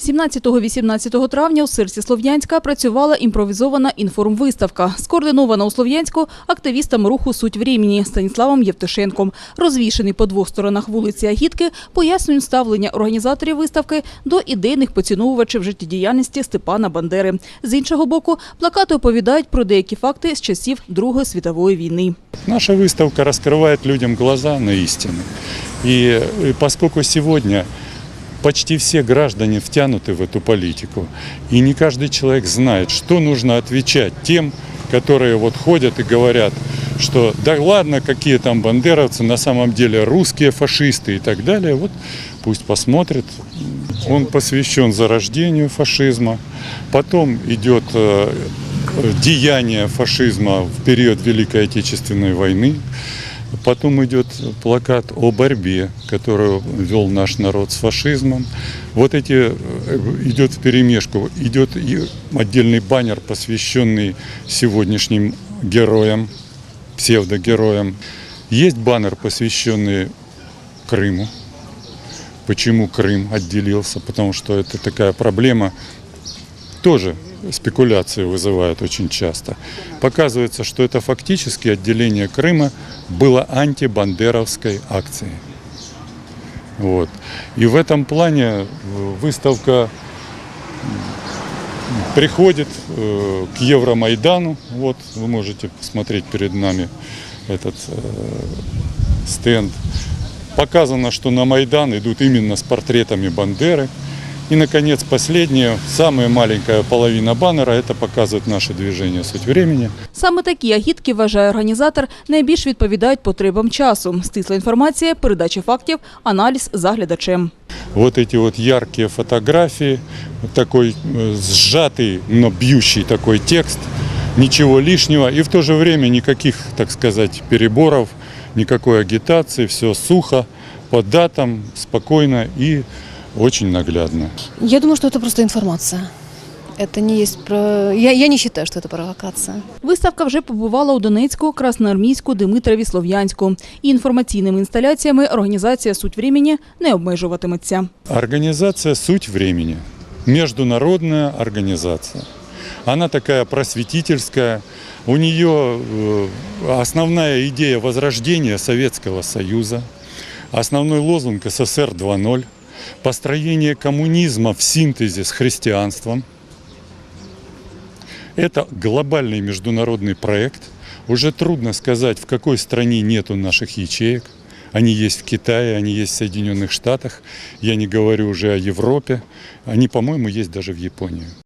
17-18 травня у серці Слов'янська працювала імпровізована інформвиставка, скоординована у Слов'янську активістами руху «Суть времени» Станіславом Євтушенком. Розвішений по двох сторонах вулиці Агітки пояснюють ставлення організаторів виставки до ідейних поціновувачів життєдіяльності Степана Бандери. З іншого боку, плакати оповідають про деякі факти з часів Другої світової війни. Наша выставка раскрывает людям глаза на истину. И э, поскольку сегодня почти все граждане втянуты в эту политику, и не каждый человек знает, что нужно отвечать тем, которые вот ходят и говорят, что да ладно, какие там бандеровцы, на самом деле русские фашисты и так далее, вот пусть посмотрят. Он посвящен зарождению фашизма, потом идет э, деяния фашизма в период Великой Отечественной войны. Потом идет плакат о борьбе, которую вел наш народ с фашизмом. Вот эти э, идет в перемешку. Идет и отдельный баннер, посвященный сегодняшним героям, псевдогероям. Есть баннер, посвященный Крыму. Почему Крым отделился? Потому что это такая проблема, тоже спекуляции вызывает очень часто. Показывается, что это фактически отделение Крыма было антибандеровской акцией. Вот. И в этом плане э, выставка приходит э, к Евромайдану. Вот вы можете посмотреть перед нами этот э, стенд. Показано, что на Майдан идут именно с портретами Бандеры. И, наконец, последнее, самая маленькая половина баннера, это показывает наше движение «Суть времени». Саме такі агітки, вважає організатор, найбільш відповідають потребам часу. Стисла інформація, передача фактів, аналіз за глядачем. Вот эти вот яркие фотографии, вот такой э, сжатый, но бьющий такой текст, ничего лишнего и в то же время никаких, так сказать, переборов, никакой агитации, все сухо, по датам, спокойно и очень наглядно. Я думаю, что это просто информация. Это не есть про... Я, я не считаю, что это провокация. Виставка вже побувала у Донецьку, Красноармійську, Димитрові, Слов'янську. І інформаційними інсталяціями організація «Суть времени» не обмежуватиметься. Организация «Суть времени» – международная организация. Она такая просветительская. У нее э, основная идея возрождения Советского Союза, основной лозунг СССР 2.0, построение коммунизма в синтезе с христианством. Это глобальный международный проект. Уже трудно сказать, в какой стране нету наших ячеек. Они есть в Китае, они есть в Соединенных Штатах. Я не говорю уже о Европе. Они, по-моему, есть даже в Японии.